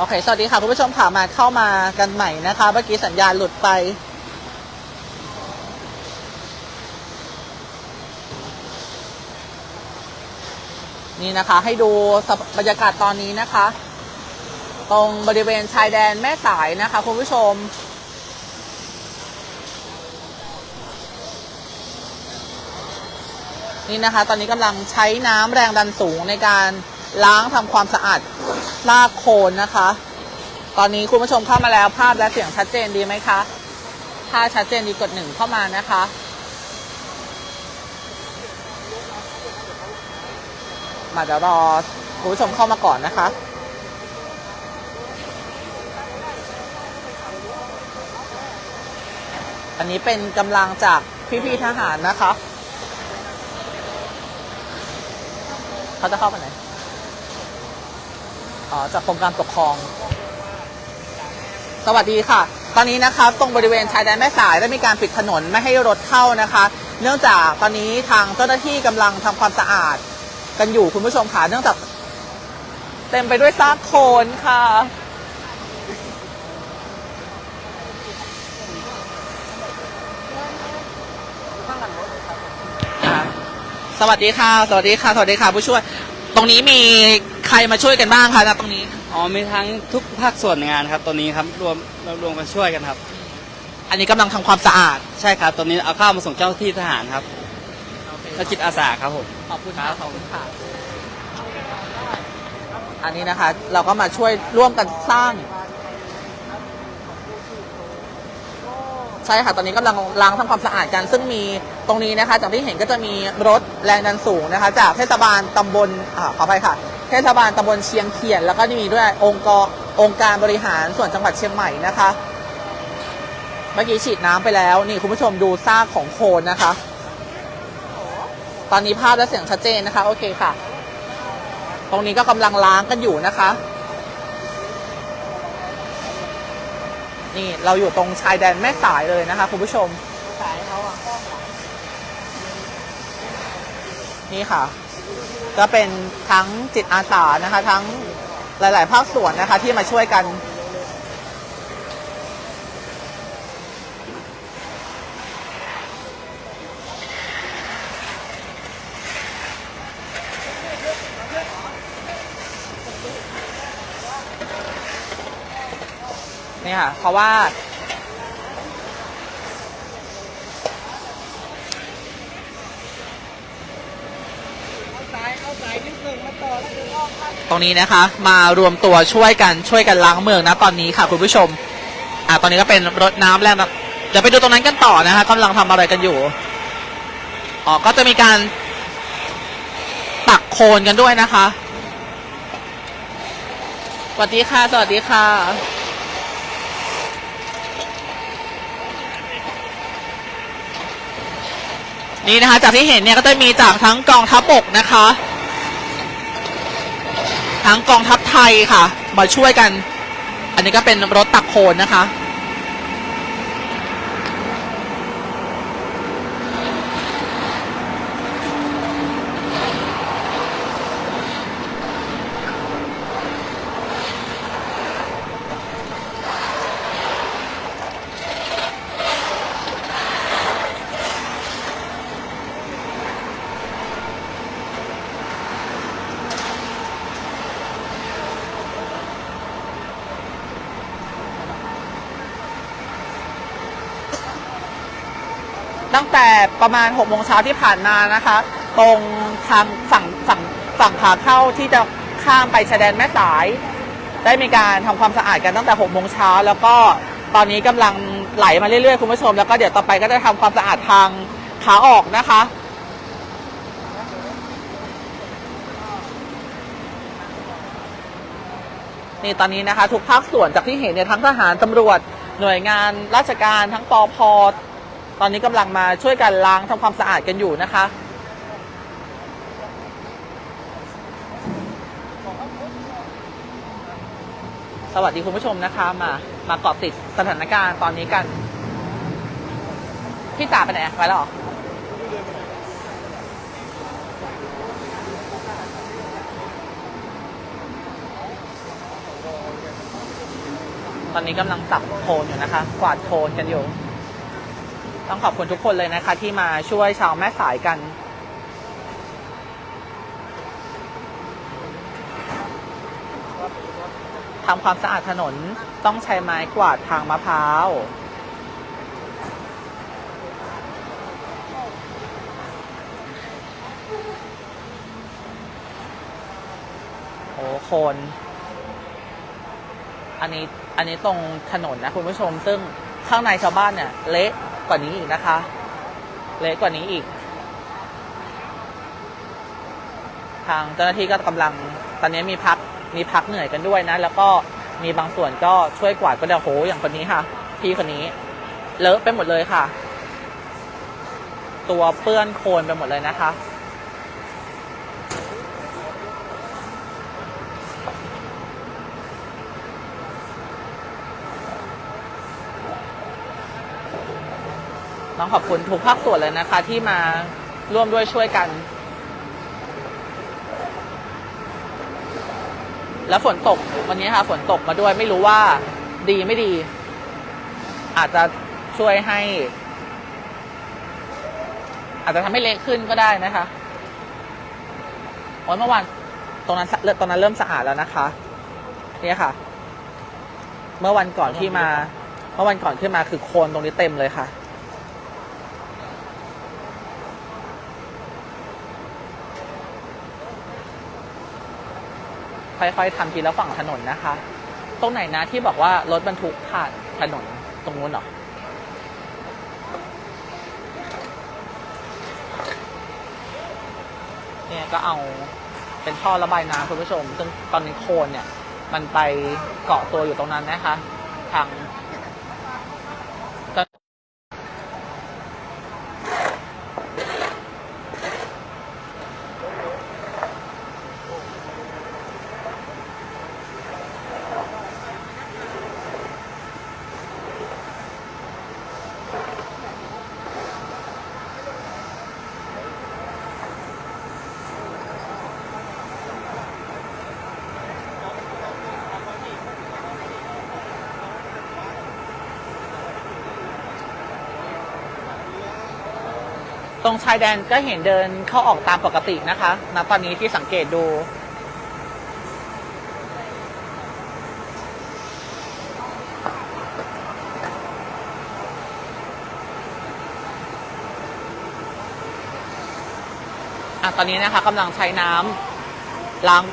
โอเค สวัสดีค่ะคุณผู้ชมค่ะมาเข้ามากันใหม่นะคะ เมื่อกี้สัญญาณหลุดไปนี่นะคะให้ดูบรรยากาศตอนนี้นะคะ ตรงบริเวณชายแดนแม่สายนะคะคุณผู้ชม นี่นะคะ ตอนนี้กำลังใช้น้ำแรงดันสูงในการ ล้างทำความสะอาดลากโคนนะคะ ตอนนี้คุณผู้ชมเข้ามาแล้วภาพและเสียงชัดเจนดีไหมคะ ถ้าชัดเจนดีกดหนึ่งเข้ามานะคะ มาเดี๋ยวรอคุณผู้ชมเข้ามาก่อนนะคะอันนี้เป็นกำลังจากพี่ๆทหารนะคะ เขาจะเข้าไปไหน จากกรมการปกครอง สวัสดีค่ะ ตอนนี้นะคะตรงบริเวณชายแดนแม่สายได้มีการปิดถนนไม่ให้รถเข้านะคะ เนื่องจากตอนนี้ทางเจ้าหน้าที่กำลังทำความสะอาด กันอยู่คุณผู้ชมค่ะเนื่องจากเต็มไปด้วยซากโคลนค่ะสวัสดีค่ะ สวัสดีค่ะ สวัสดีค่ะ ผู้ช่วย ตรงนี้มีใครมาช่วยกันบ้างคะณตรงนี้ อ๋อมีทั้งทุกภาคส่วนงานครับตัวนี้ครับรวมเรารวมกันช่วยกันครับ อันนี้กำลังทำความสะอาดใช่ครับตัวนี้เอาข้าวมาส่งเจ้าหน้าที่ทหารครับและจิตอาสาครับผม ขอบคุณค่ะขอบคุณค่ะ อันนี้นะคะ เราก็มาช่วยร่วมกันสร้าง ใช่ค่ะ ตอนนี้กำลังล้างทำความสะอาดกัน ซึ่งมีตรงนี้นะคะ จากที่เห็นก็จะมีรถแรงดันสูงนะคะ จากเทศบาลตำบลอ่าขออภัยค่ะ เทศบาลตำบลเชียงเขียน แล้วก็มีด้วยองค์กรองค์การบริหารส่วนจังหวัดเชียงใหม่นะคะ เมื่อกี้ฉีดน้ำไปแล้ว นี่คุณผู้ชมดูซากของโคนนะคะ ตอนนี้ภาพและเสียงชัดเจนนะคะ โอเคค่ะ ตรงนี้ก็กำลังล้างกันอยู่นะคะ นี่เราอยู่ตรงชายแดนแม่สายเลยนะคะคุณผู้ชมนี่ค่ะ ก็เป็นทั้งจิตอาสานะคะ ทั้งหลาย ๆ ภาคส่วนนะคะที่มาช่วยกัน นี่ค่ะ เพราะว่า ตรงนี้นะคะ มารวมตัวช่วยกันช่วยกันล้างเมืองนะตอนนี้ค่ะคุณผู้ชม อ่าตอนนี้ก็เป็นรถน้ำแรงนะเดี๋ยวไปดูตรงนั้นกันต่อนะคะกำลังทำอะไรกันอยู่อ๋อก็จะมีการตักโคลนกันด้วยนะคะ สวัสดีค่ะ สวัสดีค่ะ นี่นะคะ จากที่เห็นเนี่ยก็จะมีจากทั้งกองทัพบกนะคะ ทั้งกองทัพไทยค่ะ มาช่วยกัน อันนี้ก็เป็นรถตักโคลนนะคะ ตั้งแต่ประมาณ6โมงเช้าที่ผ่านมานะคะ ตรงทางฝั่งฝั่งฝั่งขาเข้าที่จะข้ามไปชายแดนแม่สาย ได้มีการทำความสะอาดกันตั้งแต่6โมงเช้าแล้วก็ตอนนี้กำลังไหลมาเรื่อยๆคุณผู้ชม แล้วก็เดี๋ยวต่อไปก็จะทำความสะอาดทางขาออกนะคะนี่ตอนนี้นะคะ ทุกภาคส่วนจากที่เห็นเนี่ยทั้งทหารตำรวจ หน่วยงานราชการทั้งปอพ ตอนนี้กำลังมาช่วยกันล้างทำความสะอาดกันอยู่นะคะสวัสดีคุณผู้ชมนะคะ มามาเกาะติดสถานการณ์ตอนนี้กัน พี่จ๋าไปไหนไปแล้วหรออนนี้กำลังจับโคนอยู่นะคะ กวาดโคนกันอยู่ ต้องขอบคุณทุกคนเลยนะคะ ที่มาช่วยชาวแม่สายกัน ทำความสะอาดถนนต้องใช้ไม้กวาดทางมะพร้าวโอ้คน อันนี้ อันนี้ตรงถนนนะคุณผู้ชม ซึ่งข้างในชาวบ้านเนี่ย เละ กว่านี้อีกนะคะ เละกว่านี้อีก ทางเจ้าหน้าที่ก็กำลังตอนนี้มีพักมีพักเหนื่อยกันด้วยนะ แล้วก็มีบางส่วนก็ช่วยกวาดก็เดียวโหอย่างคนนี้ค่ะ พี่คนนี้ เลอะไปหมดเลยค่ะ ตัวเปื้อนโคลนไปหมดเลยนะคะ ต้องขอบคุณทุกภาคส่วนเลยนะคะ ที่มาร่วมด้วยช่วยกัน แล้วฝนตกวันนี้ค่ะ ฝนตกมาด้วยไม่รู้ว่าดีไม่ดี อาจจะช่วยให้ อาจจะทำให้เละขึ้นก็ได้นะคะโอ้ยเมื่อวานตรงนั้นตอนนั้นเริ่มสะอาดแล้วนะคะ เนี่ยค่ะ เมื่อวันก่อนที่มา เมื่อวันก่อนขึ้นมาคือโคลนตรงนี้เต็มเลยค่ะ ค่อยๆทำทีละฝั่งถนนนะคะ ตรงไหนนะที่บอกว่ารถบรรทุกผ่านถนนตรงนู้นหรอเนี่ยก็เอาเป็นท่อระบายน้ำคุณผู้ชม ซึ่งตอนนี้โคลนเนี่ย มันไปเกาะตัวอยู่ตรงนั้นนะคะ ทาง รงชายแดนก็เห็นเดินเข้าออกตามปกตินะคะณตอนนี้ที่สังเกตดู อะตอนนี้นะคะกำลังใช้น้ำล้าง